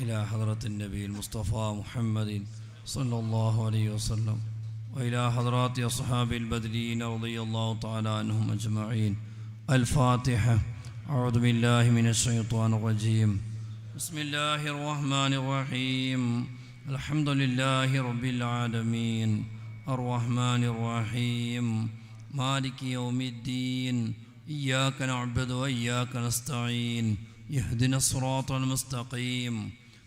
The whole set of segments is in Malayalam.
إلى حضرة النبي المصطفى محمد صلى الله عليه وسلم وإلى حضرات أصحاب البدرين رضي الله تعالى عنهم أجمعين. الفاتحة. أعوذ بالله من الشيطان الرجيم. بسم الله الرحمن الرحيم. الحمد لله رب العالمين. الرحمن الرحيم. مالك يوم الدين. إياك نعبد وإياك نستعين. يهدنا الصراط المستقيم.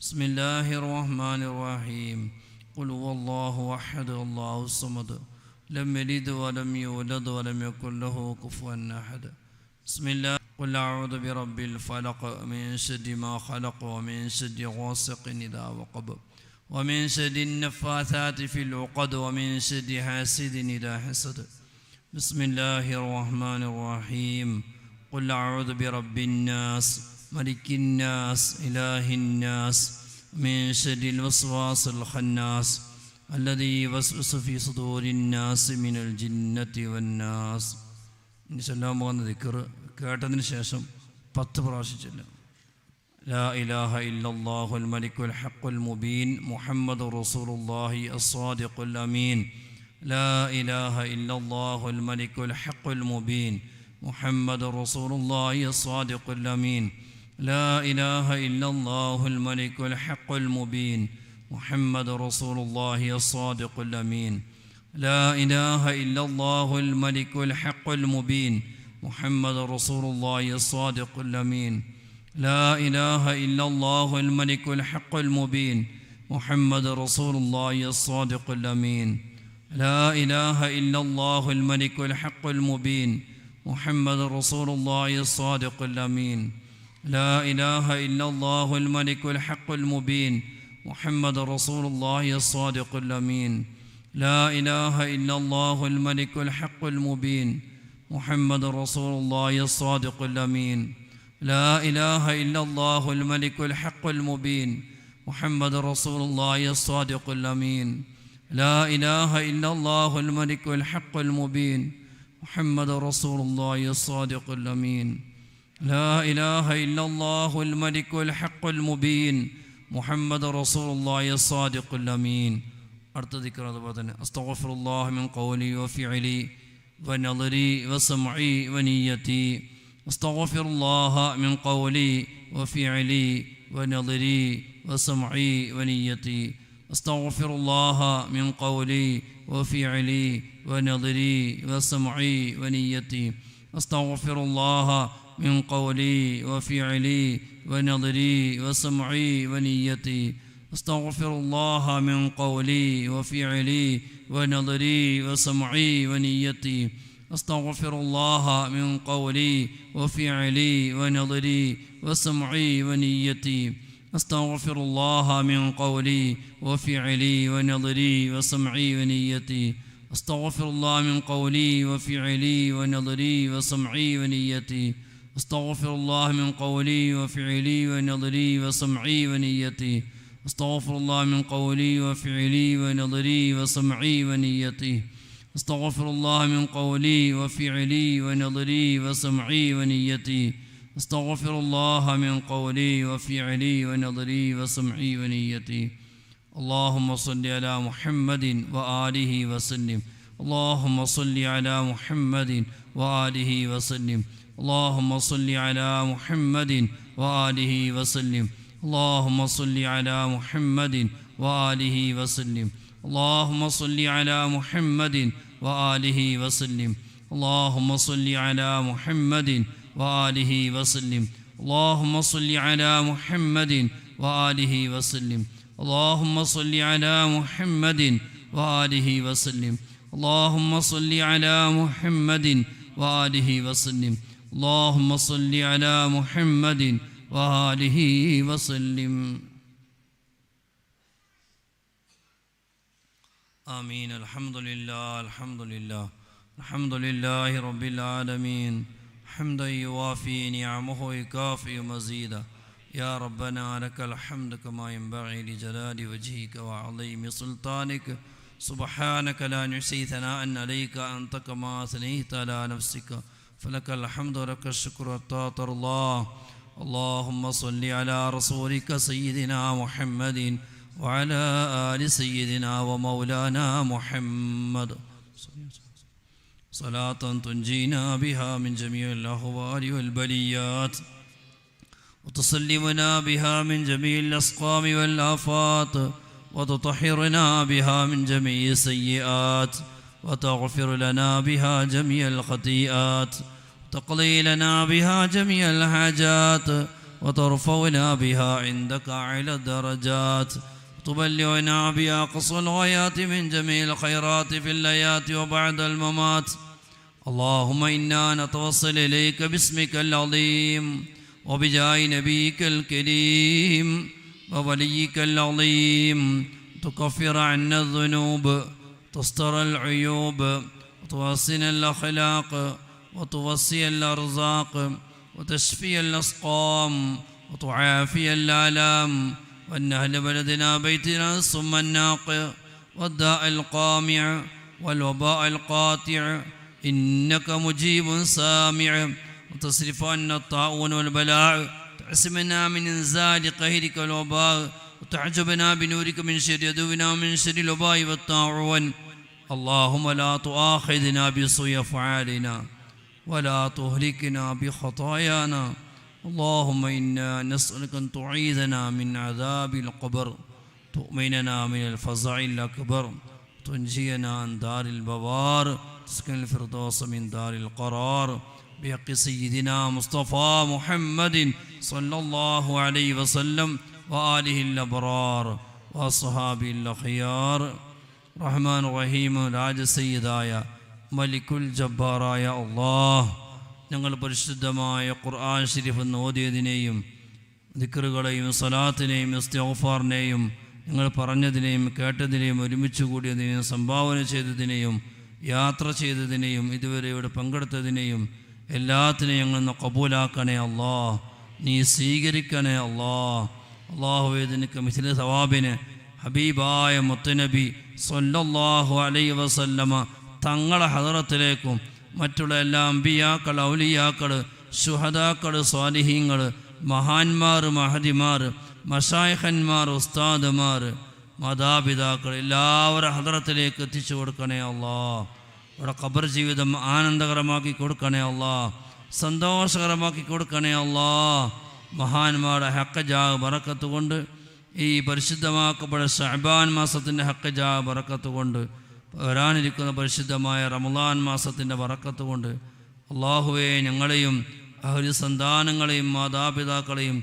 بسم الله الرحمن الرحيم قل هو الله أحد الله الصمد لم يلد ولم يولد ولم يكن له كفوا أحد بسم الله قل أعوذ برب الفلق من شد ما خلق ومن شد غاسق إذا وقب ومن شد النفاثات في العقد ومن شد حاسد إذا حسد بسم الله الرحمن الرحيم قل أعوذ برب الناس ملك الناس إله الناس من شر الوسواس الخناس الذي يوسوس في صدور الناس من الجنة والناس ഇനി ചൊല്ലാൻ പോകുന്ന ദിക്കറ് കേട്ടതിന് ശേഷം പത്ത് പ്രാവശ്യം ചൊല്ലാം لا إله إلا الله الملك الحق المبين محمد رسول الله الصادق الأمين لا إله إلا الله الملك الحق المبين محمد رسول الله الصادق الأمين لا إله إلا الله الملك الحق المبين محمد رسول الله الصادق الأمين. لا إله إلا الله الملك الحق المبين محمد رسول الله الصادق الأمين. لا إله إلا الله الملك الحق المبين محمد رسول الله الصادق الأمين. لا إله إلا الله الملك الحق المبين محمد رسول الله الصادق الأمين. لا إله إلا الله الملك الحق المبين محمد رسول الله الصادق الأمين. لا إله إلا الله الملك الحق المبين محمد رسول الله الصادق الأمين. لا إله إلا الله الملك الحق المبين محمد رسول الله الصادق الأمين. لا إله إلا الله الملك الحق المبين محمد رسول الله الصادق الأمين. لا إله إلا الله الملك الحق المبين محمد رسول الله الصادق الأمين. أرد ذكر هذا أستغفر الله من قولي وفعلي ونظري وسمعي ونيتي. أستغفر الله من قولي وفعلي ونظري وسمعي ونيتي. أستغفر الله من قولي وفعلي ونظري وسمعي ونيتي. أستغفر الله من قولي وفعلي ونظري وسمعي ونيتي. أستغفر الله من قولي وفعلي ونظري وسمعي ونيتي. أستغفر الله من قولي وفعلي ونظري وسمعي ونيتي. أستغفر الله من قولي وفعلي ونظري وسمعي ونيتي. أستغفر الله من قولي وفعلي ونظري وسمعي ونيتي. أستغفر الله من قولي وفعلي ونظري وسمعي ونيتي. أستغفر الله من قولي وفعلي ونظري وسمعي ونيتي. أستغفر الله من قولي وفعلي ونظري وسمعي ونيتي. أستغفر الله من قولي وفعلي ونظري وسمعي ونيتي. اللهم صل على محمد وآله وسلم. اللهم صل على محمد وآله وسلم. اللهم صل على محمد وآله وسلم. اللهم صل على محمد وآله وسلم. اللهم صل على محمد وآله وسلم. اللهم صل على محمد وآله وسلم. اللهم صل على محمد وآله وسلم. اللهم صل على محمد وآله وسلم. اللهم صل على محمد وآله وسلم. اللهم صل على محمد وآله وسلم. آمين. الحمد لله الحمد لله. الحمد لله رب العالمين. حمدا يوافي نعمه يكافي مزيدا. يا ربنا لك الحمد كما ينبغي لجلال وجهك وعظيم سلطانك. سبحانك لا نحصي ثناء عليك أنت كما أثنيت على نفسك. فلك الحمد ولك الشكر حتى ترضى اللهم صل على رسولك سيدنا محمد وعلى آل سيدنا ومولانا محمد. صلاة تنجينا بها من جميع الأهوال والبليات. وتسلمنا بها من جميع الأسقام والآفات. وتطهرنا بها من جميع السيئات. وتغفر لنا بها جميع الخطيئات تقضي لنا بها جميع الحاجات وترفعنا بها عندك على الدرجات تبلغنا بها الغايات من جميع الخيرات في الآيات وبعد الممات. اللهم إنا نتوصل إليك باسمك العظيم وبجاه نبيك الكريم ووليك العظيم. تكفر عنا الذنوب تستر العيوب وتحسن الأخلاق وتوسي الأرزاق وتشفي الأسقام وتعافي الآلام. وأن أهل بلدنا بيتنا الصم الناقع والداء القامع والوباء القاطع. إنك مجيب سامع وتصرف عنا الطاعون والبلاء تعصمنا من إنزال قهرك والوباء وتعجبنا بنورك من شر عدونا ومن شر الوباء والطاعون. اللهم لا تؤاخذنا بسوء أفعالنا ولا تهلكنا بخطايانا. اللهم إنا نسألك أن تعيذنا من عذاب القبر تؤمننا من الفزع الأكبر تنجينا عن دار البوار تسكن الفردوس من دار القرار. بحق سيدنا مصطفى محمد صلى الله عليه وسلم وآله الأبرار وأصحابه الأخيار. റഹ്മാൻ റഹീം രാജസയ്യദായ മലിക്കുൽ ജബ്ബാറായ അള്ളാഹ്. ഞങ്ങൾ പരിശുദ്ധമായ ഖുർആൻ ഷരീഫ് എന്ന് ഓതിയതിനെയും ദിക്കറുകളെയും സലാത്തിനെയും ഇസ്തോഫാറിനെയും ഞങ്ങൾ പറഞ്ഞതിനെയും കേട്ടതിനെയും ഒരുമിച്ച് കൂടിയതിനെയും സംഭാവന ചെയ്തതിനെയും യാത്ര ചെയ്തതിനെയും ഇതുവരെ ഇവിടെ പങ്കെടുത്തതിനെയും എല്ലാത്തിനെയും ഞങ്ങൾ ഒന്ന് കബൂലാക്കണേ അള്ളാഹ്. നീ സ്വീകരിക്കണേ അള്ളാഹ്. അള്ളാഹുവേ നിനക്ക് മിഥില സവാബിന് ഹബീബായ മുത്തനബി സൊല്ലാഹു അലൈ വസല്ലമ തങ്ങളെ ഹദറത്തിലേക്കും മറ്റുള്ള എല്ലാ അമ്പിയാക്കൾ ഔലിയാക്കൾ ശുഹദാക്കൾ സ്വാലിഹീങ്ങൾ മഹാന്മാർ മഹതിമാർ മഷായഹന്മാർ ഉസ്താദുമാർ മാതാപിതാക്കൾ എല്ലാവരും ഹദറത്തിലേക്ക് എത്തിച്ചു കൊടുക്കണേ അള്ളാ ഇവിടെ ഖബർ ജീവിതം ആനന്ദകരമാക്കി കൊടുക്കണേ അള്ളാ സന്തോഷകരമാക്കി കൊടുക്കണേ അള്ളാ മഹാന്മാരുടെ ഹക്കജാ ബറക്കത്ത് കൊണ്ട് ഈ പരിശുദ്ധമാക്കപ്പെട്ട ഷഹബാൻ മാസത്തിന്റെ ഹക്കജാ വറക്കത്ത് കൊണ്ട് വരാനിരിക്കുന്ന പരിശുദ്ധമായ റമദാൻ മാസത്തിന്റെ വറക്കത്ത് കൊണ്ട് അള്ളാഹുവെ ഞങ്ങളെയും അവരി സന്താനങ്ങളെയും മാതാപിതാക്കളെയും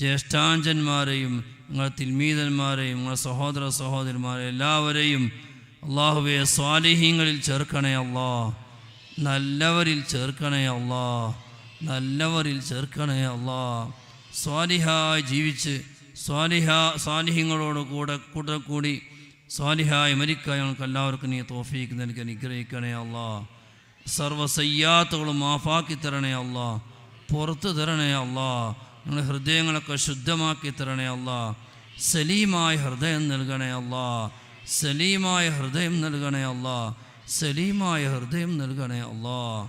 ജ്യേഷ്ഠാഞ്ചന്മാരെയും ഞങ്ങളെ തിൽമീതന്മാരെയും ഞങ്ങളെ സഹോദര സഹോദരിമാരെ എല്ലാവരെയും അള്ളാഹുവെ സ്വാലിഹീങ്ങളിൽ ചേർക്കണേ അള്ളാ നല്ലവരിൽ ചേർക്കണേ അള്ളാ നല്ലവരിൽ ചേർക്കണേ അള്ളാ സ്വാലിഹായി ജീവിച്ച് സ്വാലിഹ സ്വാലിഹ്യങ്ങളോട് കൂടെ കൂടെ കൂടി സ്വാലിഹായി മരിക്കാൻ ഞങ്ങൾക്ക് എല്ലാവർക്കും നീ തോഫീക്ക് നൽകി അനുഗ്രഹിക്കണേ അല്ലാ. സർവസയ്യാത്തുകളും മാഫാക്കി തരണേ അല്ലാ. പുറത്തു തരണേ അല്ലാ. ഞങ്ങളുടെ ഹൃദയങ്ങളൊക്കെ ശുദ്ധമാക്കി തരണേ അല്ലാ. സലീമായ ഹൃദയം നൽകണേ അല്ലാ. സലീമായ ഹൃദയം നൽകണേ അല്ലാ. സലീമായ ഹൃദയം നൽകണേ അല്ലാ.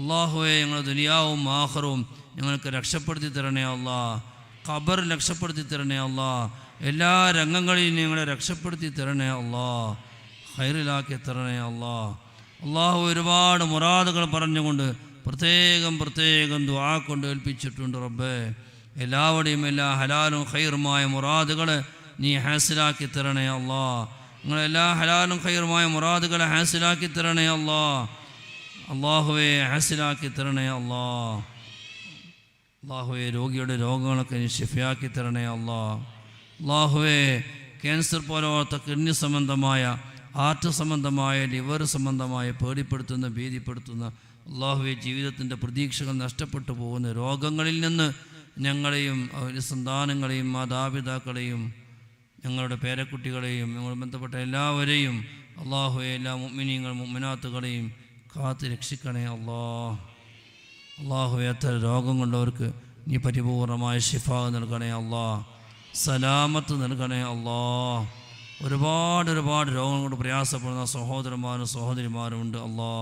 അള്ളാഹുവെ ഞങ്ങളുടെ ദുനിയാവും ആഹറും ഞങ്ങൾക്ക് രക്ഷപ്പെടുത്തി തരണേ അല്ലാ. ഖബർ രക്ഷപ്പെടുത്തി തരണേ അല്ലാ എല്ലാ രംഗങ്ങളിലും ഞങ്ങളെ രക്ഷപ്പെടുത്തി തരണേ അല്ലാ ഹൈറിലാക്കി തരണേ അല്ലാ അള്ളാഹു ഒരുപാട് മുറാദുകൾ പറഞ്ഞുകൊണ്ട് പ്രത്യേകം പ്രത്യേകം ദുആ കൊണ്ട് ഏൽപ്പിച്ചിട്ടുണ്ട് റബ്ബേ. എല്ലാവരുടെയും എല്ലാ ഹലാലും ഖൈറുമായ മുറാദുകൾ നീ ഹാസിലാക്കി തരണേ അല്ലാ നിങ്ങളെല്ലാ ഹലാലും ഖൈറുമായ മുറാദുകളെ ഹാസിലാക്കി തരണേ അല്ലാ അള്ളാഹുവെ ഹാസിലാക്കി തരണേ അല്ലാ അള്ളാഹുവെ രോഗിയുടെ രോഗങ്ങളൊക്കെ നീ ഷിഫയാക്കി തരണേ അള്ളാ. അള്ളാഹുവെ ക്യാൻസർ പോലത്തെ കിഡ്നി സംബന്ധമായ ഹാർട്ട് സംബന്ധമായ ലിവർ സംബന്ധമായ പേടിപ്പെടുത്തുന്ന ഭീതിപ്പെടുത്തുന്ന അള്ളാഹുവെ ജീവിതത്തിന്റെ പ്രതീക്ഷകൾ നഷ്ടപ്പെട്ടു പോകുന്ന രോഗങ്ങളിൽ നിന്ന് ഞങ്ങളെയും അവരുടെ സന്താനങ്ങളെയും മാതാപിതാക്കളെയും ഞങ്ങളുടെ പേരക്കുട്ടികളെയും ഞങ്ങൾ ബന്ധപ്പെട്ട എല്ലാവരെയും അള്ളാഹുവെ എല്ലാ മുമ്മിനിയങ്ങളും മുമ്മിനാത്തുകളെയും കാത്ത് രക്ഷിക്കണേ അല്ലാ അള്ളാഹു എത്ര രോഗം കൊണ്ടവർക്ക് നീ പരിപൂർണമായ ഷിഫ നൽകണേ അള്ളാ സലാമത്ത് നൽകണേ അള്ളാ ഒരുപാട് ഒരുപാട് രോഗം കൊണ്ട് പ്രയാസപ്പെടുന്ന സഹോദരന്മാരും സഹോദരിമാരും ഉണ്ട് അള്ളാ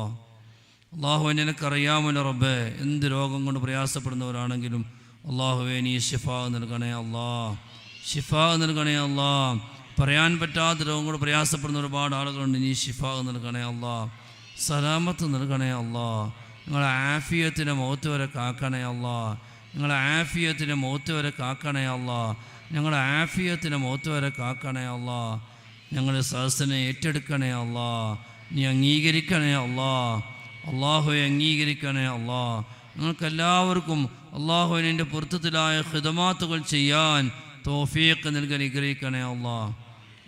അള്ളാഹു നിനക്കറിയാമല്ലോ റബ്ബേ? എന്ത് രോഗം കൊണ്ട് പ്രയാസപ്പെടുന്നവരാണെങ്കിലും അള്ളാഹുവെ നീ ഷിഫ നൽകണേ അള്ളാ ഷിഫ നൽകണേ അള്ളാ പറയാൻ പറ്റാത്ത രോഗം കൊണ്ട് പ്രയാസപ്പെടുന്ന ഒരുപാട് ആളുകളുണ്ട് നീ ഷിഫ നൽകണേ അള്ളാ സലാമത്ത് നൽകണേ അല്ലാ. നിങ്ങളെ ആഫിയത്തിന്റെ മുഖത്ത് വരെ കാക്കണേ അല്ലാ. നിങ്ങളെ ആഫിയത്തിന്റെ മുഖത്ത് വരെ കാക്കണേ അല്ലാ. ഞങ്ങളുടെ ആഫിയത്തിന്റെ മുഖത്ത് വരെ കാക്കണേ അല്ലാ. ഞങ്ങളുടെ സദസ്സിനെ ഏറ്റെടുക്കണേ അല്ല. നീ അംഗീകരിക്കണേ അല്ല. അള്ളാഹുവെ അംഗീകരിക്കണേ അല്ല. നിങ്ങൾക്കെല്ലാവർക്കും അള്ളാഹുവിന്റെ പൊരുത്തത്തിലായ ഹിതമാത്തുകൾ ചെയ്യാൻ തോഫിയൊക്കെ നൽകി അനുഗ്രഹിക്കണേ അള്ളാ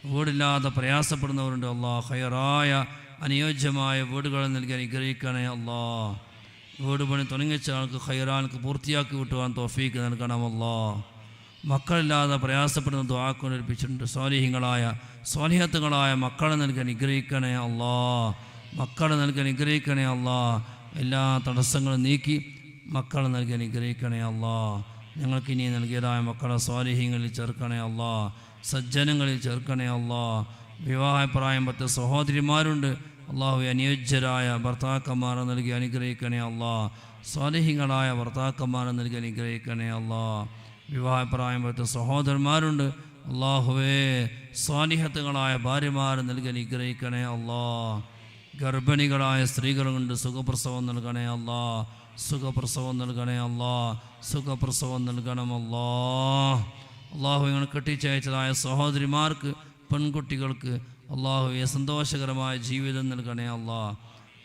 വീടില്ലാതെ പ്രയാസപ്പെടുന്നവരുണ്ട് അല്ലാ. ഹയറായ അനുയോജ്യമായ വീടുകൾ നൽകി അനുഗ്രഹിക്കണേ അല്ലാ. വീട് പണി തുടങ്ങിച്ച ആൾക്ക് ഹൈറാൻക്ക് പൂർത്തിയാക്കി വിട്ടുവാൻ തോഫീക്ക് നൽകണമല്ലോ മക്കളില്ലാതെ പ്രയാസപ്പെടുന്ന ദ്വാക്കൊണ്ട് സ്വാലിഹ്യങ്ങളായ സ്വാലിഹത്തുകളായ മക്കളെ നൽകി അനുഗ്രഹിക്കണേ അല്ലാ. മക്കളെ നൽകി അനുഗ്രഹിക്കണേ അല്ലാ. എല്ലാ തടസ്സങ്ങളും നീക്കി മക്കളെ നൽകി അനുഗ്രഹിക്കണേ അല്ലാ. ഞങ്ങൾക്ക് ഇനി നൽകിയതായ മക്കളെ സ്വാലിഹ്യങ്ങളിൽ ചേർക്കണേ അല്ലാ. സജ്ജനങ്ങളിൽ ചേർക്കണേ അല്ലാ. വിവാഹപ്രായം പറ്റ സഹോദരിമാരുണ്ട്. അള്ളാഹു അനുയോജ്യരായ ഭർത്താക്കന്മാരെ നൽകി അനുഗ്രഹിക്കണേ അള്ളാ. സ്വാലിഹികളായ ഭർത്താക്കന്മാരെ നൽകി അനുഗ്രഹിക്കണേ അള്ളാ. വിവാഹപ്രായം പറ്റ സഹോദരന്മാരുണ്ട്. അള്ളാഹുവേ സ്വാലിഹത്തുകളായ ഭാര്യമാരെ നൽകി അനുഗ്രഹിക്കണേ അള്ളാ. ഗർഭിണികളായ സ്ത്രീകളുണ്ട് സുഖപ്രസവം നൽകണേ അള്ളാ. സുഖപ്രസവം നൽകണേ അല്ലാ സുഖപ്രസവം നൽകണമല്ലാ അള്ളാഹു ഞങ്ങൾ കെട്ടിച്ചയച്ചതായ സഹോദരിമാർക്ക് പെൺകുട്ടികൾക്ക് അള്ളാഹുവെ സന്തോഷകരമായ ജീവിതം നൽകണേ അള്ളാ.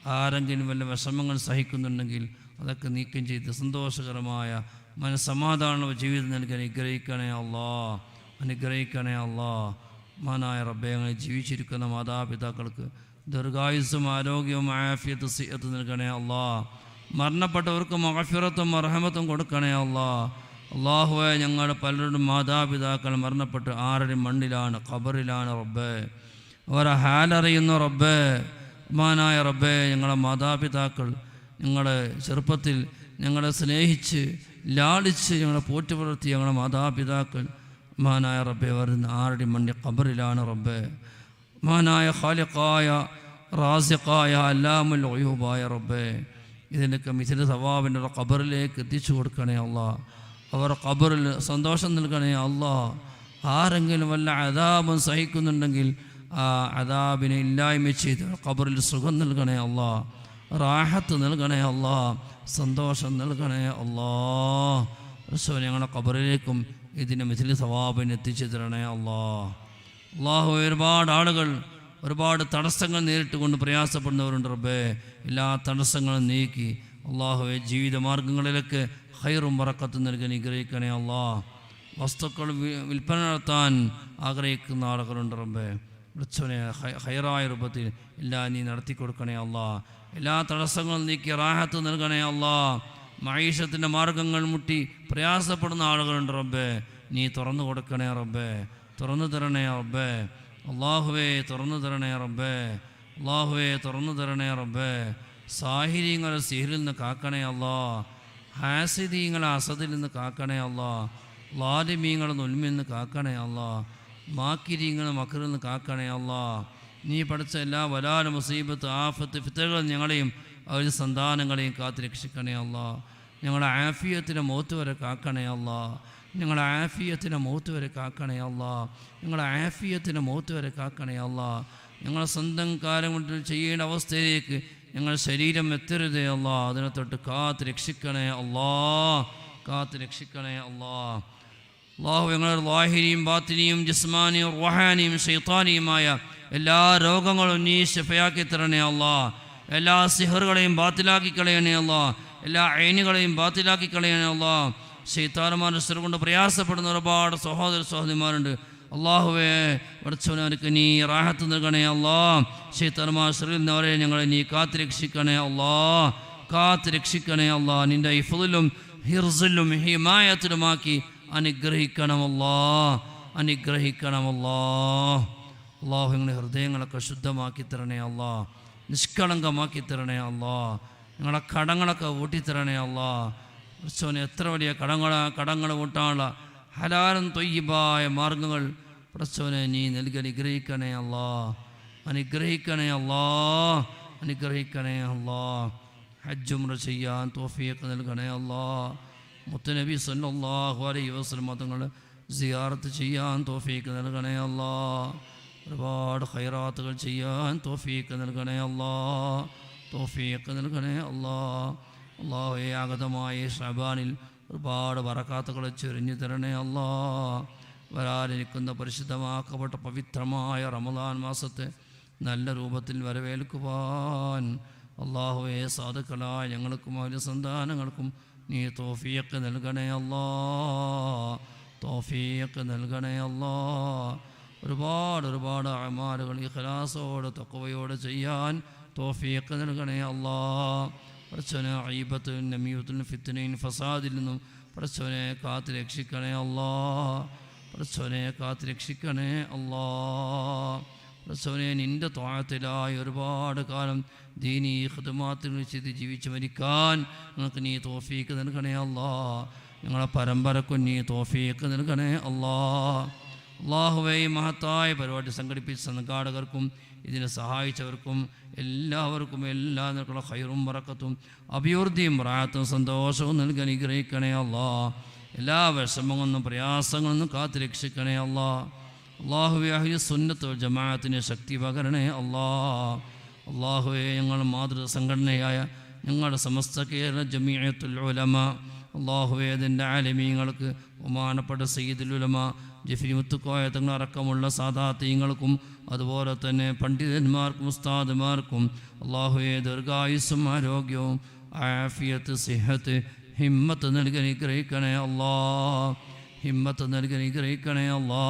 ആരെങ്കിലും വല്ല വിഷമങ്ങൾ സഹിക്കുന്നുണ്ടെങ്കിൽ അതൊക്കെ നീക്കം ചെയ്ത് സന്തോഷകരമായ മനസ്സമാധാന ജീവിതം നൽകി അനുഗ്രഹിക്കണേ അള്ളാ. അനുഗ്രഹിക്കണേ അള്ളാ. മാനായ റബ്ബെ ജീവിച്ചിരിക്കുന്ന മാതാപിതാക്കൾക്ക് ദീർഘായുസ്സും ആരോഗ്യവും ആഫിയത്ത് സിയത്ത് നൽകണേ അള്ളാ. മരണപ്പെട്ടവർക്ക് മഹഫിറത്തും അർഹമത്തും കൊടുക്കണേ അള്ളാ. അള്ളാഹുവെ ഞങ്ങളുടെ പലരുടെ മാതാപിതാക്കൾ മരണപ്പെട്ട് ആരുടെ മണ്ണിലാണ് ഖബറിലാണ് റബ്ബേ. അവരെ ഹാലറിയുന്ന റബ്ബേ മാനായ റബ്ബേ ഞങ്ങളെ മാതാപിതാക്കൾ ഞങ്ങളെ ചെറുപ്പത്തിൽ ഞങ്ങളെ സ്നേഹിച്ച് ലാളിച്ച് ഞങ്ങളെ പോറ്റി വളർത്തി ഞങ്ങളെ മാതാപിതാക്കൾ. മാനായ റബ്ബെ വരുന്ന ആരുടെ മണ്ണി ഖബറിലാണ് റബ്ബേ. മാനായ ഖാലിഖായ റാസിഖായ അല്ലാമുൽ ഒയൂബായ റബ്ബേ. ഇതിനൊക്കെ മിഥില സവാബിന്റെ ഖബറിലേക്ക് എത്തിച്ചു കൊടുക്കണേ അല്ല അവർ ഖബറിൽ സന്തോഷം നൽകണേ അല്ല ആരെങ്കിലും വല്ല അതാപം സഹിക്കുന്നുണ്ടെങ്കിൽ ആ അതാബിനെ ഇല്ലായ്മ ചെയ്ത് ഖബറിൽ സുഖം നൽകണേ അല്ലാ റാഹത്ത് നൽകണേ അല്ലാ സന്തോഷം നൽകണേ അല്ലാ. റസൂൽ ഞങ്ങളുടെ ഖബറിലേക്കും ഇതിന്റെ മിഥിലി സവാബിന് എത്തിച്ചു തരണേ അല്ലാ. അള്ളാഹു ഒരുപാട് ആളുകൾ ഒരുപാട് തടസ്സങ്ങൾ നേരിട്ട് കൊണ്ട് പ്രയാസപ്പെടുന്നവരുണ്ട് റബ്ബേ. എല്ലാ തടസ്സങ്ങളും നീക്കി അള്ളാഹുവെ ജീവിതമാർഗങ്ങളിലൊക്കെ ഹൈറും വറക്കത്തും നൽകി അനുഗ്രഹിക്കണേ അല്ലാ. വസ്തുക്കൾ വിൽപ്പന നടത്താൻ ആഗ്രഹിക്കുന്ന ആളുകളുണ്ട് റബ്ബേ. വിളിച്ചവനെ ഹൈറായ രൂപത്തിൽ എല്ലാം നീ നടത്തി കൊടുക്കണേ അല്ലാ. എല്ലാ തടസ്സങ്ങളും നീക്കി റാഹത്ത് നൽകണേ അല്ലാ. മഹീഷത്തിന്റെ മാർഗങ്ങൾ മുട്ടി പ്രയാസപ്പെടുന്ന ആളുകളുണ്ട് റബ്ബേ. നീ തുറന്നു കൊടുക്കണേ റബ്ബേ. തുറന്നു തരണേ റബ്ബേ. അള്ളാഹുവേ തുറന്നു തരണേ റബ്ബേ. അള്ളാഹുവേ തുറന്നു തരണേ റബ്ബേ. സാഹിര്യങ്ങളെ സിഹിരിൽ നിന്ന് കാക്കണേ അല്ലാ. ഹാസിദീങ്ങളെ അസദിൽ നിന്ന് കാക്കണേ അല്ലാ. ലാലിമീങ്ങളെ നൊൽമിൽ നിന്ന് കാക്കണേ അല്ലാ. മാക്കിരീങ്ങളെ മക്കറിൽ നിന്ന് കാക്കണേ അള്ളാ നീ പഠിച്ച എല്ലാ വലാല മുസീബത്ത് ആഫത്ത് ഫിത്തകളും ഞങ്ങളെയും അവരുടെ സന്താനങ്ങളെയും കാത്ത് രക്ഷിക്കണേ അള്ളാ ഞങ്ങളുടെ ആഫിയത്തിന്റെ മുഖത്ത് വരെ കാക്കണേ അള്ളാ ഞങ്ങളുടെ ആഫിയത്തിന്റെ മുഖത്ത് വരെ കാക്കണേ അള്ളാ ഞങ്ങളുടെ ആഫിയത്തിന്റെ മുഖത്ത് വരെ കാക്കണേ അള്ളാ ഞങ്ങളെ സ്വന്തം കാലം കൊണ്ട് ചെയ്യേണ്ട അവസ്ഥയിലേക്ക് ഞങ്ങളുടെ ശരീരം എത്തരുതേ അള്ളാ അതിനെ തൊട്ട് കാത്ത് രക്ഷിക്കണേ അള്ളാ കാത്ത് രക്ഷിക്കണേ അല്ലാ. അള്ളാഹു ഞങ്ങളുടെ വാഹിനിയും ബാത്തിനിയും ജിസ്മാനിയും റുഹാനിയും ഷെയ്ത്താനിയുമായ എല്ലാ രോഗങ്ങളും നീ ശിഫയാക്കി തരണേ അല്ലാ. എല്ലാ സിഹറുകളെയും ബാത്തിലാക്കി കളയണേ അല്ലാ. എല്ലാ ഐനുകളെയും ബാത്തിലാക്കി കളയണേ അല്ലാ. ഷെയ്ത്താനുമാരുടെ സ്വരം കൊണ്ട് പ്രയാസപ്പെടുന്ന ഒരുപാട് സഹോദര സഹോദരിമാരുണ്ട്. അള്ളാഹുവേ പഠിച്ചവനവർക്ക് നീ റാഹത്ത് നൽകണേ അല്ലാ. ഷെയ്ത്താനുമാർ സ്വരിൽ നിന്നവരെ ഞങ്ങളെ നീ കാത്ത് രക്ഷിക്കണേ അല്ലാ. കാത്ത് രക്ഷിക്കണേ അല്ലാ. നിന്റെ ഇഫുലും ഹിർസിലും ഹിമായത്തിലുമാക്കി അനുഗ്രഹിക്കണമല്ലാ അനുഗ്രഹിക്കണമല്ലോ. അള്ളാഹു ഞങ്ങളുടെ ഹൃദയങ്ങളൊക്കെ ശുദ്ധമാക്കി തരണേ അല്ലോ നിഷ്കളങ്കമാക്കി തരണേ അല്ലോ ഞങ്ങളുടെ കടങ്ങളൊക്കെ ഊട്ടിത്തരണേ അല്ലോ ക്രിസ്തുവിന് എത്ര വലിയ കടങ്ങൾ കടങ്ങൾ ഊട്ടാനുള്ള ഹലാലും തൊയ്യബായ മാർഗങ്ങൾ പ്രസ്തുവിനെ നീ നൽകി അനുഗ്രഹിക്കണേ അല്ലോ അനുഗ്രഹിക്കണേ അല്ലോ അനുഗ്രഹിക്കണേ അല്ലോ ഹജ്ജുമ്ര ചെയ്യാൻ തോഫിയൊക്കെ നൽകണേ അല്ലാ മുത്തനബി സല്ലല്ലാഹു അലൈ വസ്ലം തങ്ങൾ സിയാറത്ത് ചെയ്യാൻ തോഫീക്ക് നൽകണേ അല്ലാ. ഒരുപാട് ഹൈറാത്തുകൾ ചെയ്യാൻ തോഫീക്ക് നൽകണേ അല്ലാ. തോഫീക്ക് നൽകണേ അല്ലാ. അള്ളാഹുയെ ആഗതമായ ഷബാനിൽ ഒരുപാട് വറക്കാത്തുകൾ ചൊരിഞ്ഞു തരണേ അല്ലാ. വരാനിരിക്കുന്ന പരിശുദ്ധമാക്കപ്പെട്ട പവിത്രമായ റമദാൻ മാസത്തെ നല്ല രൂപത്തിൽ വരവേൽക്കുവാൻ അള്ളാഹുവെ സാധുക്കളായ ഞങ്ങൾക്കും അവരുടെ സന്താനങ്ങൾക്കും നീ തോഫിയക്ക് നൽകണേ തോഫിയക്ക് തോഫിയൊക്കെ നൽകണേ അല്ലാ. ഒരുപാട് ഒരുപാട് അമാലുകൾ ഈ ഖലാസോട് തക്കവയോട് ചെയ്യാൻ തോഫിയക്ക് നൽകണേ അല്ലാ. പ്രച്ചനെ അയ്യബത്ത് നമീയത്തിന് ഫിത്തിനൈൻ ഫസാദിൽ നിന്നും പ്രശ്വനെ കാത്ത് രക്ഷിക്കണേ അല്ലാ. പ്രശ്വനെ കാത്ത് രക്ഷിക്കണേ അല്ലാ. പ്രസവനെ നിന്റെ തോഴത്തിലായി ഒരുപാട് കാലം ദീനി ഹിതമാത്തിൽ ചെയ്ത് ജീവിച്ച് മരിക്കാൻ നിങ്ങൾക്ക് നീ തോഫീക്ക് നൽകണേ അല്ലാ. ഞങ്ങളെ പരമ്പരക്കും നീ തോഫീക്ക് നൽകണേ അല്ലാ. അള്ളാഹുവേ മഹത്തായ പരിപാടി സംഘടിപ്പിച്ച സംഘാടകർക്കും ഇതിനെ സഹായിച്ചവർക്കും എല്ലാവർക്കും എല്ലാ നിലക്കുള്ള ഹൈറും വറക്കത്തും അഭിവൃദ്ധിയും പ്രായത്തും സന്തോഷവും നൽകി അനുഗ്രഹിക്കണേ അല്ലാ. എല്ലാ വിഷമങ്ങളൊന്നും പ്രയാസങ്ങളൊന്നും കാത്തു രക്ഷിക്കണേ അല്ലാ. അള്ളാഹുവെ അഹ്ലി സുന്നത്ത് ജമാഅത്തിന് ശക്തി പകരണേ അള്ളാ. അള്ളാഹുവെ ഞങ്ങൾ മാതൃ സംഘടനയായ ഞങ്ങളുടെ സമസ്ത കേരള ജമിയത്തുൽ ഉലമ. അള്ളാഹുവെ അതിന്റെ ആലമീങ്ങൾക്ക് ബഹുമാനപ്പെട്ട സയ്യിദുൽ ഉലമ ജഫരി മുത്തുക്കോയ തങ്ങളടക്കമുള്ള സാധാത്യങ്ങൾക്കും അതുപോലെ തന്നെ പണ്ഡിതന്മാർക്കും ഉസ്താദുമാർക്കും അള്ളാഹുവെ ദീർഘായുസ്സും ആരോഗ്യവും ആഫിയത്ത് സിഹത്ത് ഹിമ്മത്ത് നൽകി ഗ്രഹിക്കണേ അള്ളാ. ഹിമ്മത്ത് നൽകി ഗ്രഹിക്കണേ അല്ലാ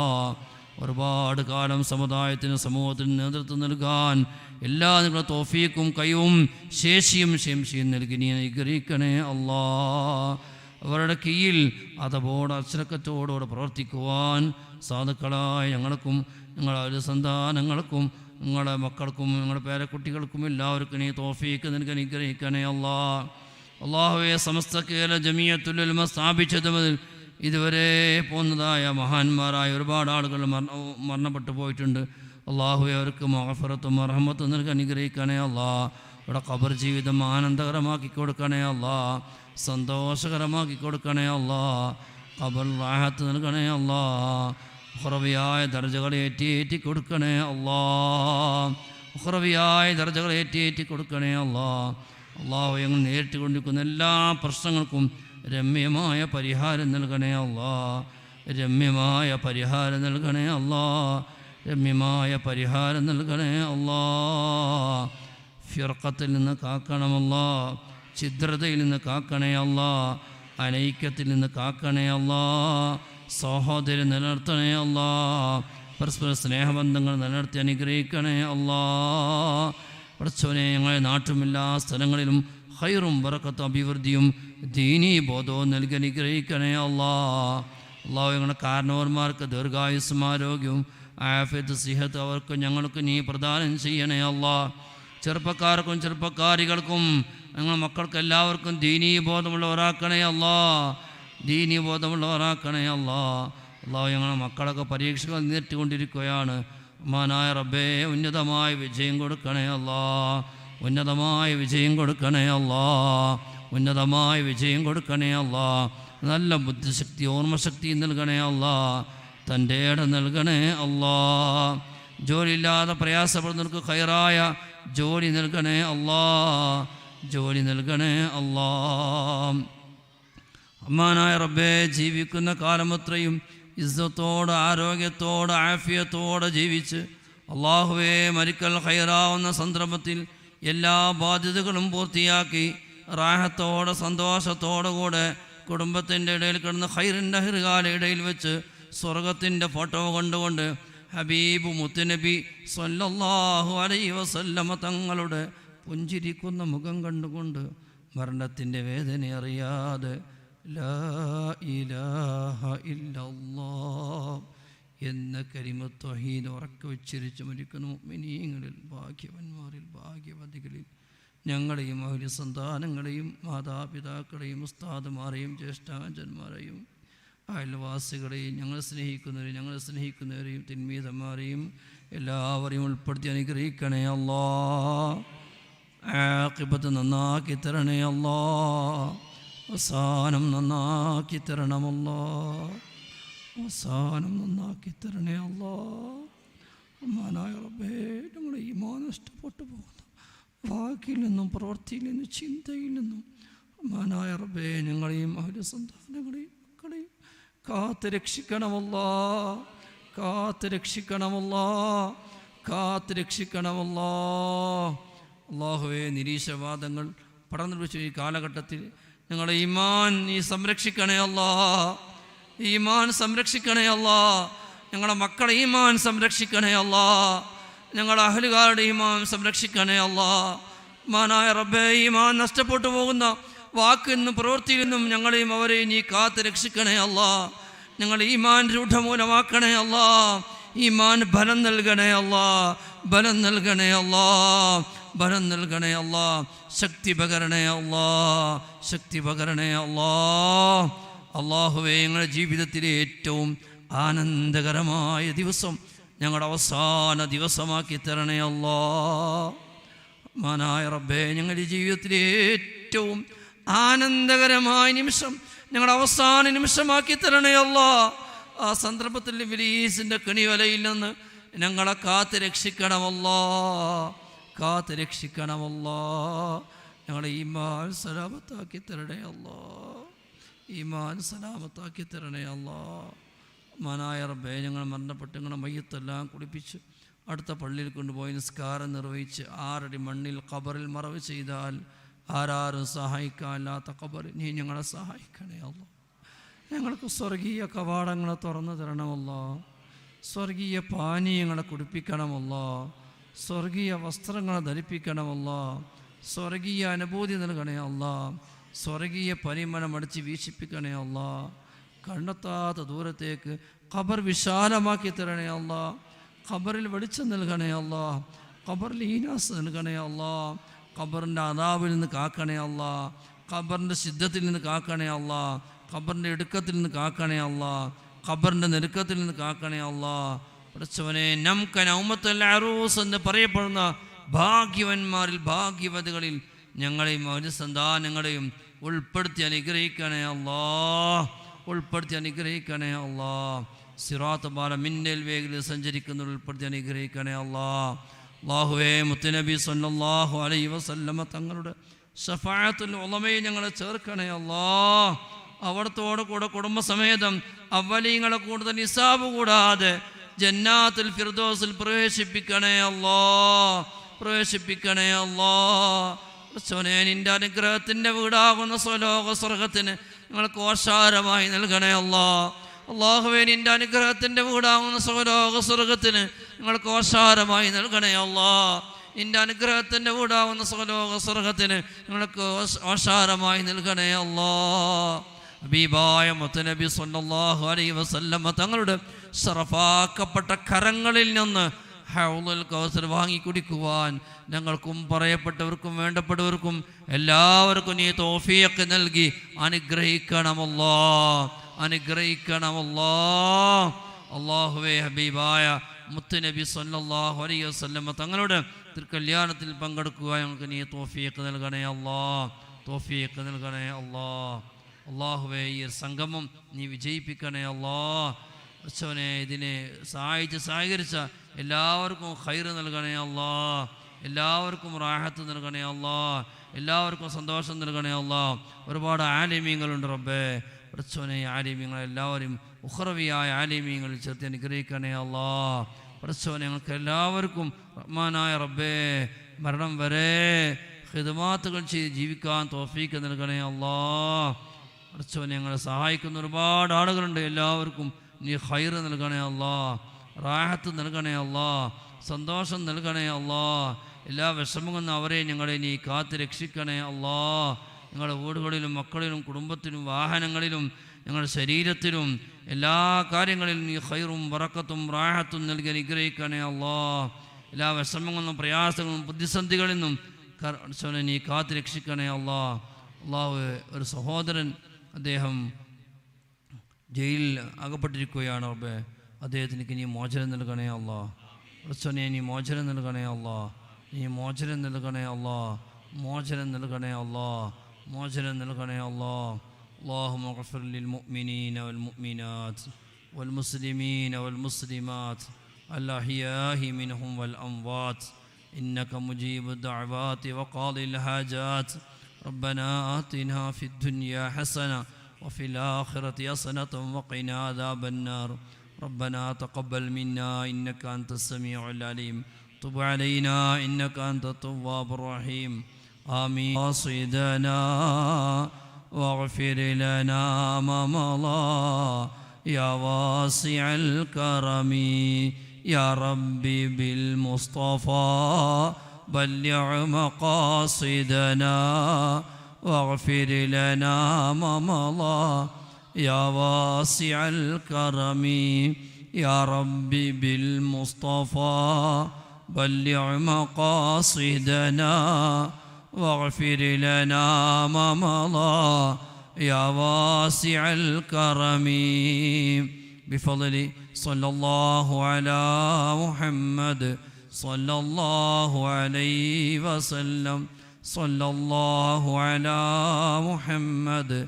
ഒരുപാട് കാലം സമുദായത്തിന് സമൂഹത്തിന് നേതൃത്വം നൽകാൻ എല്ലാ നിങ്ങളുടെ തോഫീക്കും കൈവും ശേഷിയും ശംശിയും നൽകി. നീ അനുഗ്രഹിക്കണേ അല്ലാ. അവരുടെ കീഴിൽ അതപോട് അച്ചടക്കത്തോടുകൂടെ പ്രവർത്തിക്കുവാൻ സാധുക്കളായ ഞങ്ങൾക്കും ഞങ്ങളുടെ സന്താനങ്ങൾക്കും നിങ്ങളുടെ മക്കൾക്കും നിങ്ങളുടെ പേരക്കുട്ടികൾക്കും എല്ലാവർക്കും നീ തോഫീക്ക് നിനക്ക് അനുഗ്രഹിക്കണേ അല്ലാ. അള്ളാഹുവെ സമസ്ത കേരള ജമിയത്തുലുൽമ സ്ഥാപിച്ചത് മുതൽ ഇതുവരെ പോകുന്നതായ മഹാന്മാരായ ഒരുപാട് ആളുകൾ മരണ മരണപ്പെട്ടു പോയിട്ടുണ്ട്. അള്ളാഹുവെ അവർക്ക് മഹഫറത്തും അർഹമത്തും നൽകി അനുഗ്രഹിക്കണേ അല്ലാ ഇവിടെ ഖബർ ജീവിതം ആനന്ദകരമാക്കി കൊടുക്കണേ അല്ലാ സന്തോഷകരമാക്കി കൊടുക്കണേ അല്ലാ ഖബർ റാഹത്ത് നൽകണേ അല്ലാ ഹുറവിയായ ദർജകളെ ഏറ്റിയേറ്റി കൊടുക്കണേ അല്ലാ ഹുറവിയായ ദർജകളെ ഏറ്റിയേറ്റി കൊടുക്കണേ അല്ലാ അള്ളാഹു ഞങ്ങൾ നേരിട്ട് കൊണ്ടിരിക്കുന്ന എല്ലാ പ്രശ്നങ്ങൾക്കും രമ്യമായ പരിഹാരം നൽകണേ അല്ലാ രമ്യമായ പരിഹാരം നൽകണേ അല്ലാ രമ്യമായ പരിഹാരം നൽകണേ അല്ലാ ഫിർക്കത്തിൽ നിന്ന് കാക്കണമല്ലാ ഛിദ്രതയിൽ നിന്ന് കാക്കണേ അല്ലാ അനൈക്യത്തിൽ നിന്ന് കാക്കണേ അല്ലാ സഹോദരി നിലനിർത്തണേ അല്ലാ പരസ്പര സ്നേഹബന്ധങ്ങൾ നിലനിർത്തി അനുഗ്രഹിക്കണേ അല്ലാ പഠിച്ചവനെ ഞങ്ങളെ നാട്ടുമില്ലാ സ്ഥലങ്ങളിലും ഹൈറും വറക്കത്തും അഭിവൃദ്ധിയും ദീനീ ബോധവും നൽകി അനുഗ്രഹിക്കണേ അള്ളാ അള്ളാഹു ഞങ്ങളുടെ കാരണവന്മാർക്ക് ദീർഘായുസ്സും ആരോഗ്യവും ആഫിയത്ത് സിഹത്ത് അവർക്ക് ഞങ്ങൾക്ക് നീ പ്രദാനം ചെയ്യണേ അള്ളാ ചെറുപ്പക്കാർക്കും ചെറുപ്പക്കാരികൾക്കും ഞങ്ങൾ മക്കൾക്ക് എല്ലാവർക്കും ദീനീ ബോധമുള്ളവരാക്കണേ അല്ലാ. ദീനീ ബോധമുള്ളവരാക്കണേ അല്ലാ. അള്ളാഹു ഞങ്ങളുടെ മക്കളൊക്കെ പരീക്ഷകൾ നേരിട്ടുകൊണ്ടിരിക്കുകയാണ് മാനായ റബ്ബേ ഉന്നതമായ വിജയം കൊടുക്കണേ അല്ലാ. ഉന്നതമായ വിജയം കൊടുക്കണേ അല്ലാ. ഉന്നതമായ വിജയം കൊടുക്കണേ അല്ല. നല്ല ബുദ്ധിശക്തി ഓർമ്മശക്തി നൽകണേ അല്ല. തന്റെ ഇടം നൽകണേ അല്ലാ. ജോലിയില്ലാതെ പ്രയാസപ്പെടുന്നവർക്ക് കയറായ ജോലി നൽകണേ അല്ലാ. ജോലി നൽകണേ അല്ലാ. അമ്മാനായ റബ്ബേ ജീവിക്കുന്ന കാലമത്രയും ഇസ്സത്തോട് ആരോഗ്യത്തോട് ആഫിയത്തോടെ ജീവിച്ച് അള്ളാഹുവേ മരിക്കൽ ഹൈറാവുന്ന സന്ദർഭത്തിൽ എല്ലാ ബാധ്യതകളും പൂർത്തിയാക്കി റാഹത്തോടെ സന്തോഷത്തോടെ കൂടെ കുടുംബത്തിന്റെ ഇടയിൽ കിടന്ന് ഹൈറിന്റെ ഹിറുകാല ഇടയിൽ വെച്ച് സ്വർഗത്തിന്റെ ഫോട്ടോ കൊണ്ടുകൊണ്ട് ഹബീബ് മുത്തുനബി സല്ലല്ലാഹു അലൈ വസല്ലമ തങ്ങളുടെ പുഞ്ചിരിക്കുന്ന മുഖം കണ്ടുകൊണ്ട് മരണത്തിന്റെ വേദന അറിയാതെ ലാ ഇലാഹ എന്ന കരിമത്വഹീൻ ഉറക്കെ മരിക്കുന്ന മിനിയങ്ങളിൽ ഭാഗ്യവന്മാരിൽ ഭാഗ്യവതികളിൽ ഞങ്ങളെയും അവരുടെ സന്താനങ്ങളെയും മാതാപിതാക്കളെയും ഉസ്താദുമാരെയും ജ്യേഷ്ഠാചന്മാരെയും അയൽവാസികളെയും ഞങ്ങൾ സ്നേഹിക്കുന്നവരെയും ഞങ്ങളെ സ്നേഹിക്കുന്നവരെയും തിന്മീതന്മാരെയും എല്ലാവരെയും ഉൾപ്പെടുത്തി അനുഗ്രഹിക്കണേ അല്ലാ. ആക്കിപ്പത്ത് നന്നാക്കി തരണേ അല്ലാ. അവസാനം നന്നാക്കി തരണമല്ലോ അവസാനം നന്നാക്കി തരണേ അല്ലാ. അമ്മാനായ റബ്ബേ നമ്മുടെ ഈമാൻ നഷ്ടപ്പെട്ടു പോകുന്നു. വാക്കിൽ നിന്നും പ്രവൃത്തിയിൽ നിന്നും ചിന്തയിൽ നിന്നും അമ്മാനായ റബ്ബേ ഞങ്ങളെയും അവരുടെ സന്താനങ്ങളെയും മക്കളെയും കാത്ത് രക്ഷിക്കണമല്ല കാത്ത് രക്ഷിക്കണമല്ല കാത്ത് രക്ഷിക്കണമല്ല. അള്ളാഹുവേ നിരീശവാദങ്ങൾ പടർന്നു വെച്ചു ഈ കാലഘട്ടത്തിൽ ഞങ്ങളെ ഈമാൻ നീ സംരക്ഷിക്കണേ അല്ലാ ഈമാൻ സംരക്ഷിക്കണേ അല്ലാ ഞങ്ങളുടെ മക്കളെ ഈമാൻ സംരക്ഷിക്കണേ അല്ലാ. ഞങ്ങളുടെ അഹലുകാരുടെ ഈമാൻ സംരക്ഷിക്കണേ അല്ലാ. മാനായ റബ്ബേ ഈമാൻ നഷ്ടപ്പെട്ടു പോകുന്ന വാക്കിൽ നിന്നും പ്രവൃത്തിയിൽ നിന്നും ഞങ്ങളെയും അവരെയും നീ കാത്ത് രക്ഷിക്കണേ അല്ലാ. ഞങ്ങൾ ഈമാൻ രൂഢമൂലമാക്കണേ അല്ലാ. ഈമാൻ ബലം നൽകണേ അല്ലാ. ബലം നൽകണേ അല്ലാ. ബലം നൽകണേ അല്ലാ. ശക്തി പകരണേ അല്ലാ. ശക്തി പകരണേ അല്ലാ. അള്ളാഹുവേ ഞങ്ങളുടെ ജീവിതത്തിലെ ഏറ്റവും ആനന്ദകരമായ ദിവസം ഞങ്ങളുടെ അവസാന ദിവസമാക്കി തരണേ അല്ലോ. മാനായ റബ്ബേ ഞങ്ങളുടെ ജീവിതത്തിലെ ഏറ്റവും ആനന്ദകരമായ നിമിഷം ഞങ്ങളുടെ അവസാന നിമിഷമാക്കി തരണേ അല്ലോ. ആ സന്ദർഭത്തിൽ വിലീസിന്റെ കണിവലയിൽ നിന്ന് ഞങ്ങളെ കാത്ത് രക്ഷിക്കണമല്ലോ കാത്ത് രക്ഷിക്കണമല്ലോ ഞങ്ങളെ ഈമാൻ സലാമത്താക്കി തരണേ അല്ലോ. ഈമാൻ സലാമത്താക്കി തരണേ അല്ലോ. മാനായ റബ്ബേ ഞങ്ങൾ മരണപ്പെട്ട് ഞങ്ങളുടെ മയ്യത്തെല്ലാം കുടിപ്പിച്ച് അടുത്ത പള്ളിയിൽ കൊണ്ടുപോയി നിസ്കാരം നിർവഹിച്ച് ആറടി മണ്ണിൽ ഖബറിൽ മറവ് ചെയ്താൽ ആരാരും സഹായിക്കാനില്ലാത്ത ഖബർ. നീ ഞങ്ങളെ സഹായിക്കണേ അല്ലോ ഞങ്ങൾക്ക് സ്വർഗീയ കവാടങ്ങളെ തുറന്നു തരണമല്ലോ സ്വർഗീയ പാനീയങ്ങളെ കുടിപ്പിക്കണമല്ലോ സ്വർഗീയ വസ്ത്രങ്ങളെ ധരിപ്പിക്കണമല്ലോ സ്വർഗീയ അനുഭൂതി നൽകണേ അല്ല സ്വർഗീയ പരിമണം അടിച്ച് വീക്ഷിപ്പിക്കണേ കണ്ടെത്താത്ത ദൂരത്തേക്ക് ഖബർ വിശാലമാക്കി തരണേ അല്ല. ഖബറിൽ വെളിച്ചം നൽകണേ അല്ല. ഖബറിൽ ഈനാസ് നൽകണേ അല്ല. ഖബറിന്റെ അതാവിൽ നിന്ന് കാക്കണേ അല്ല. ഖബറിന്റെ സിദ്ധത്തിൽ നിന്ന് കാക്കണേ അല്ല. ഖബറിന്റെ ഇടുക്കത്തിൽ നിന്ന് കാക്കണേ അല്ല. ഖബറിന്റെ നെരുക്കത്തിൽ നിന്ന് കാക്കണേ അല്ല. പഠിച്ചവനെ നംകൻ ഔമത്തൽ അറൂസ് എന്ന് പറയപ്പെടുന്ന ഭാഗ്യവന്മാരിൽ ഭാഗ്യവതികളിൽ ഞങ്ങളെയും അവരുടെ സന്താനങ്ങളെയും ഉൾപ്പെടുത്തി അനുഗ്രഹിക്കണേ അല്ലാ. ഉൾപ്പെടുത്തി അനുഗ്രഹിക്കണേ അള്ളാ സിറാത്ത് ബാല മിന്നൽ വേഗത്തിൽ സഞ്ചരിക്കുന്ന ഉൾപ്പെടുത്തി അനുഗ്രഹിക്കണേ അള്ളാ അള്ളാഹുവേ മുത്തുനബി സല്ലാഹു അലൈ വസല്ലമ തങ്ങളുടെ ഷഫായത്തുൽ ഉളമയെ ഞങ്ങളെ ചേർക്കണേ അള്ളാ അവിടത്തോട് കൂടെ കുടുംബസമേതം അവലീങ്ങളെ കൂടുതൽ നിസാബ് കൂടാതെ ജന്നാത്തിൽ ഫിർദോസിൽ പ്രവേശിപ്പിക്കണേ അള്ളാ പ്രവേശിപ്പിക്കണേ അള്ളാ സ്വനേനിന്റെ അനുഗ്രഹത്തിന്റെ വീടാകുന്ന സ്വലോക സ്വർഗത്തിന് ഞങ്ങൾക്ക് ഓശാരമായി നൽകണേ അല്ലാ. അള്ളാഹുവേ നിന്റെ അനുഗ്രഹത്തിന്റെ വീടാവുന്ന സ്വലോക സ്വർഗത്തിന് ഞങ്ങൾക്ക് ഓശാരമായി നൽകണേ അല്ലാ. നിന്റെ അനുഗ്രഹത്തിന്റെ വീടാവുന്ന സ്വലോക സ്വർഗത്തിന് ഞങ്ങൾക്ക് ഓശാരമായി നൽകണേ അല്ലാ. ഹബീബായ മുത്തനബി സല്ലല്ലാഹു അലൈഹി വസല്ലമ തങ്ങളുടെ സറഫാക്കപ്പെട്ട കരങ്ങളിൽ നിന്ന് ഹൗലുൽ കൗസർ വാങ്ങി കുടിക്കുവാൻ ഞങ്ങൾക്കും പറയപ്പെട്ടവർക്കും വേണ്ടപ്പെട്ടവർക്കും എല്ലാവർക്കും നീ തോഫിയൊക്കെ നൽകി അനുഗ്രഹിക്കണമല്ലോ. അനുഗ്രഹിക്കണമല്ലോ. അള്ളാഹുവേ ഹബീബായ മുത്തുനബി സല്ലാഹു അലൈഹി വസല്ലമ തങ്ങളുടെ തിരുക്കല്യാണത്തിൽ പങ്കെടുക്കുക ഞങ്ങൾക്ക് നീ തോഫിയൊക്കെ നൽകണേ അല്ലാ. തോഫിയൊക്കെ നൽകണേ അല്ലാ. അള്ളാഹുവേ ഈ സംഗമം നീ വിജയിപ്പിക്കണേ അല്ലാ. അച്ഛനെ ഇതിനെ സഹായിച്ച് സഹകരിച്ച എല്ലാവർക്കും ഖൈർ നൽകണേ അല്ലാ. എല്ലാവർക്കും റാഹത്ത് നൽകണേ അല്ലാ. എല്ലാവർക്കും സന്തോഷം നൽകണേ അല്ലാ. ഒരുപാട് ആലിമീങ്ങളുണ്ട് റബ്ബേ. പ്രസവനെ ആലിമീങ്ങൾ എല്ലാവരും ഉഹ്റവിയായ ആലിമീങ്ങളിൽ ചേർത്ത് അനുഗ്രഹിക്കണേ അല്ലാ. പ്രച്ചോനെ ഞങ്ങൾക്ക് എല്ലാവർക്കും റഹ്മാനായ റബ്ബേ. മരണം വരെ ഹിതമാത്തുകൾ ചെയ്ത് ജീവിക്കാൻ തോഫീക്ക് നൽകണേ അല്ലാ. അടച്ചവൻ ഞങ്ങളെ സഹായിക്കുന്ന ഒരുപാട് ആളുകളുണ്ട്. എല്ലാവർക്കും നീ ഹൈറ് നൽകണേ അല്ലാ. റാഹത്ത് നൽകണേ അല്ലാ സന്തോഷം നൽകണേ അല്ലാ എല്ലാ വിഷമങ്ങളും അവരെ ഞങ്ങളെ നീ കാത്ത് രക്ഷിക്കണേ അല്ലാ ഞങ്ങളുടെ വീടുകളിലും മക്കളിലും കുടുംബത്തിലും വാഹനങ്ങളിലും ഞങ്ങളുടെ ശരീരത്തിലും എല്ലാ കാര്യങ്ങളിലും നീ ഹൈറും വറക്കത്തും റാഹത്തും നൽകി അനുഗ്രഹിക്കണേ അല്ലാ എല്ലാ വിഷമങ്ങളും പ്രയാസങ്ങളും പ്രതിസന്ധികളിൽ നിന്നും നീ കാത്ത് രക്ഷിക്കണേ അല്ലാ അള്ളാഹു ഒരു സഹോദരൻ അദ്ദേഹം ജയിലിൽ അകപ്പെട്ടിരിക്കുകയാണ് റബ്ബേ. അദ്ദേഹത്തിന് നീ മോചനം നൽകണേ അല്ലാ റസോനെ നീ മോചനം നൽകണേ അല്ലാ നീ മോചനം നൽകണേ അല്ലാ മോചനം നൽകണേ അല്ലാ മോചനം നൽകണേ അല്ലാ اللهم اغفر للمؤمنين والمؤمنات والمسلمين والمسلمات الأحياء منهم والأموات إنك مجيب الدعوات وقاضي الحاجات ربنا آتنا في الدنيا حسنة وفي الآخرة حسنة وقنا عذاب النار ربنا تقبل منا إنك أنت السميع العليم. تب علينا إنك أنت التواب الرحيم. آمين. قصدنا واغفر لنا ما مضى. يا واسع الكرم. يا ربي بالمصطفى. بلغ مقاصدنا. واغفر لنا ما مضى. يا واسع الكرم يا ربي بالمصطفى بلغ مقاصدنا واغفر لنا ما مضى. يا واسع الكرم بفضل صلى الله على محمد صلى الله عليه وسلم صلى الله على محمد.